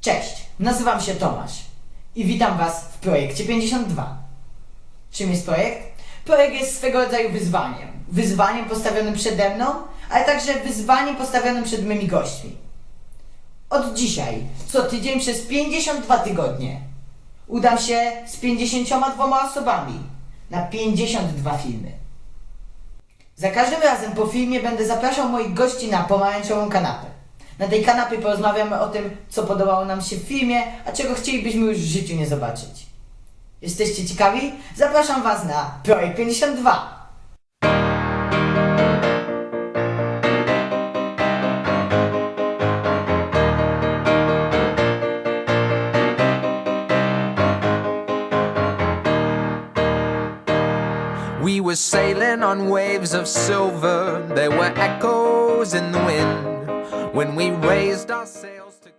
Cześć, nazywam się Tomasz i witam Was w projekcie 52. Czym jest projekt? Projekt jest swego rodzaju wyzwaniem. Wyzwaniem postawionym przede mną, ale także wyzwaniem postawionym przed mymi gośćmi. Od dzisiaj, co tydzień przez 52 tygodnie, udam się z 52 osobami na 52 filmy. Za każdym razem po filmie będę zapraszał moich gości na pomarańczową kanapę. Na tej kanapie porozmawiamy o tym, co podobało nam się w filmie, a czego chcielibyśmy już w życiu nie zobaczyć. Jesteście ciekawi? Zapraszam Was na Projekt 52. We were sailing on waves of silver. There were echoes in the wind when we raised our sails to